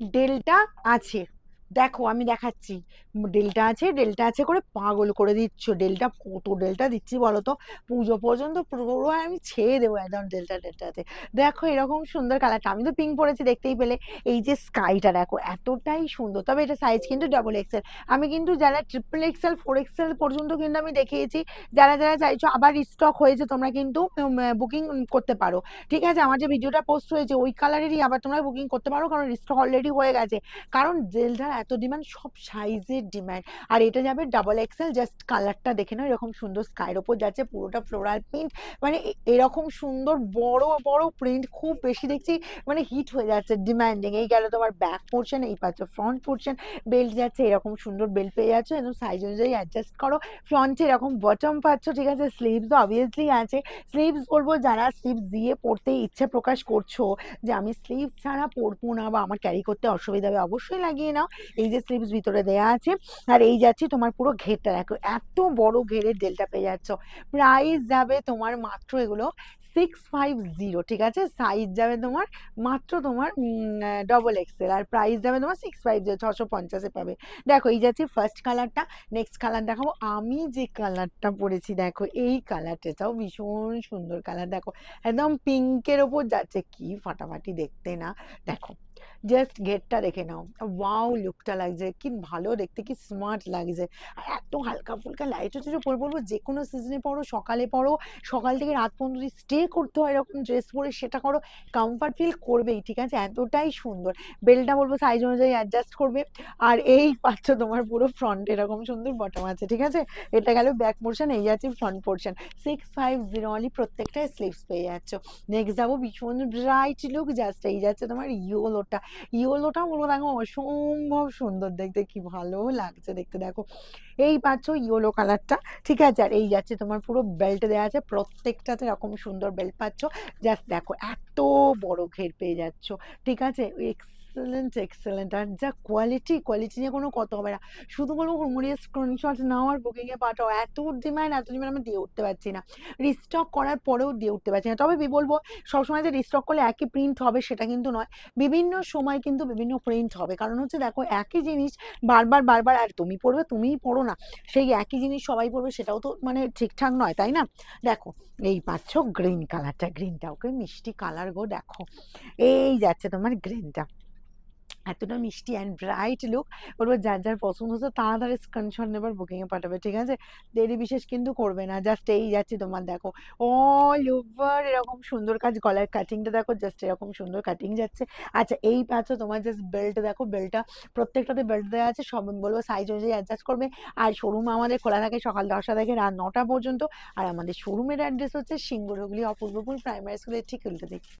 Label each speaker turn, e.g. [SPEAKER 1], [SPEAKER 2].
[SPEAKER 1] Delta আছে। দেখো আমি দেখাচ্ছি। ডেল্টা আছে ডেল্টা আছে করে পাগল করে দিচ্ছ। ডেল্টা কত ডেল্টা দিচ্ছি বলো তো পুজো পর্যন্ত পুরো আমি ছেড়ে দেবো একদম ডেল্টা, ডেল্টাতে। দেখো এরকম সুন্দর কালারটা আমি তো পিঙ্ক পরেছি, দেখতেই পেলে। এই যে স্কাইটা দেখো, এতটাই সুন্দর। তবে এটা সাইজ কিন্তু ডাবল এক্সেল আমি কিন্তু যারা ট্রিপল এক্সেল ফোর এক্সেল পর্যন্ত কিন্তু আমি দেখিয়েছি, যারা যারা চাইছো আবার স্টক হয়েছে, তোমরা কিন্তু বুকিং করতে পারো। ঠিক আছে? আমার যে ভিডিওটা পোস্ট হয়েছে, ওই কালারেরই আবার তোমরা বুকিং করতে পারো, কারণ স্টক অলরেডি হয়ে গেছে। কারণ জেলটার এত ডিমান্ড সব সাইজের ডিমান্ড আর এটা যাবে ডাবল এক্সেল জাস্ট কালারটা দেখে নাও, এরকম সুন্দর স্কাইয়ের ওপর যাচ্ছে, পুরোটা ফ্লোরাল প্রিন্ট মানে এরকম সুন্দর বড় বড় প্রিন্ট খুব বেশি দেখছি মানে হিট হয়ে যাচ্ছে ডিমান্ডিং এই গেল তোমার ব্যাক পোর্শন এই পাচ্ছ ফ্রন্ট পোর্শন বেল্ট যাচ্ছে, এরকম সুন্দর বেল্ট পেয়ে যাচ্ছ, একদম সাইজ অনুযায়ী অ্যাডজাস্ট করো। ফ্রন্টে এরকম বটম পাচ্ছ, ঠিক আছে? স্লিভস অবভিয়াসলি আছে। স্লিভস বলব যারা স্লিভস দিয়ে পড়তে ইচ্ছে প্রকাশ করছ, যে আমি স্লিভস ছাড়া পরবো না বা আমার ক্যারি করতে অসুবিধা হবে, অবশ্যই লাগিয়ে নাও। এই যে স্লিভস ভিতরে দেয়া আছে, আর এই যাচ্ছে তোমার পুরো ঘেরটা। দেখো, এত বড় ঘেরের ডেলটা পেয়ে যাচ্ছ। প্রাইস যাবে তোমার মাত্র এগুলো সিক্স ফাইভ জিরো ঠিক আছে? সাইজ যাবে তোমার মাত্র তোমার ডবল এক্সেল আর প্রাইস যাবে তোমার সিক্স ফাইভ জিরো ছশো পঞ্চাশে পাবে। দেখো, এই যাচ্ছে ফার্স্ট কালারটা নেক্সট কালার দেখাবো। আমি যে কালারটা পরেছি, দেখো, এই কালারটাও ভীষণ সুন্দর কালার দেখো। একদম পিঙ্কের ওপর যাচ্ছে, কি ফাটাফাটি দেখতে না। দেখো জাস্ট গেটটা দেখে নাও। ওয়াও লুকটা লাগছে। কি ভালো দেখতে, কি স্মার্ট লাগছে। আর এত হালকা ফুলকা লাইট হচ্ছে পরে বলব যে কোনো সিজনে পড়ো, সকালে পড়ো, সকাল থেকে রাত পর্যন্ত যদি স্টে করতে হয় এরকম ড্রেস পরে, সেটা করো কমফর্ট ফিল করবেই, ঠিক আছে? এতটাই সুন্দর। বেলটা বলব সাইজ অনুযায়ী অ্যাডজাস্ট করবে। আর এই পাচ্ছ তোমার পুরো ফ্রন্ট এরকম সুন্দর বটম আছে, ঠিক আছে? এটা গেল ব্যাক পোর্শন এই যাচ্ছে front portion six five zero only প্রত্যেকটাই স্লিভস পেয়ে যাচ্ছ। নেক্সট যাব ভীষণ ব্রাইট লুক জাস্ট এই যাচ্ছে তোমার ইয়োলোটা ইয়োলোটা বলব দেখো অসম্ভব সুন্দর দেখতে, কি ভালো লাগছে দেখতে। দেখো, এই পাচ্ছ ইয়েলো কালারটা, ঠিক আছে? আর এই যাচ্ছে তোমার পুরো বেল্ট দেওয়া আছে, প্রত্যেকটাতে এরকম সুন্দর বেল্ট পাচ্ছ। জাস্ট দেখো, এত বড় ঘের পেয়ে যাচ্ছ, ঠিক আছে? এক্সেলেন্ট এক্সেলেন্ট আর যা কোয়ালিটি কোয়ালিটি নিয়ে কোনো কথা হবে না। শুধু বলব হুড়মুড়িয়ে স্ক্রিনশট নাও আর বুকিংয়ে পাঠাও। এত ডিমান্ড এত ডিমান্ড আমি দিয়ে উঠতে পারছি না। রিস্টক করার পরেও দিয়ে উঠতে পারছি না। তবে বি বলব, সবসময় যে রিস্টক করলে একই প্রিন্ট হবে সেটা কিন্তু নয়। বিভিন্ন সময় কিন্তু বিভিন্ন প্রিন্ট হবে। কারণ হচ্ছে দেখো, একই জিনিস বারবার বারবার, আর তুমি পড়বে, তুমিই পড়ো না। সেই একই জিনিস সবাই পড়বে, সেটাও তো মানে ঠিকঠাক নয়, তাই না? দেখো, এই পাচ্ছ গ্রিন কালারটা গ্রিনটা ওকে মিষ্টি কালার গো দেখো। এই যাচ্ছে তোমার গ্রিনটা এতটা মিষ্টি অ্যান্ড ব্রাইট লুক বলব যার যার পছন্দ হচ্ছে তাড়াতাড়ি স্ক্রিনশট নেবার বুকিংয়ে পাঠাবে, ঠিক আছে? দেরি বিশেষ কিন্তু করবে না জাস্ট এই যাচ্ছে তোমার, দেখো। অল ওভার এরকম সুন্দর কাজ, গলার কাটিংটা দেখো জাস্ট এরকম সুন্দর কাটিং যাচ্ছে। আচ্ছা এই পাচ্ছ তোমার জাস্ট বেল্ট দেখো বেল্টটা প্রত্যেকটাতে বেল্ট দেওয়া আছে, সব বলব সাইজ অনুযায়ী অ্যাডজাস্ট করবে। আর শোরুম আমাদের খোলা থাকে সকাল দশটা থেকে রাত নটা পর্যন্ত। আর আমাদের শোরুমের অ্যাড্রেস হচ্ছে সিঙ্গুরগুলি অপূর্বপুর প্রাইমারি স্কুলের ঠিক উল্টো দিকে।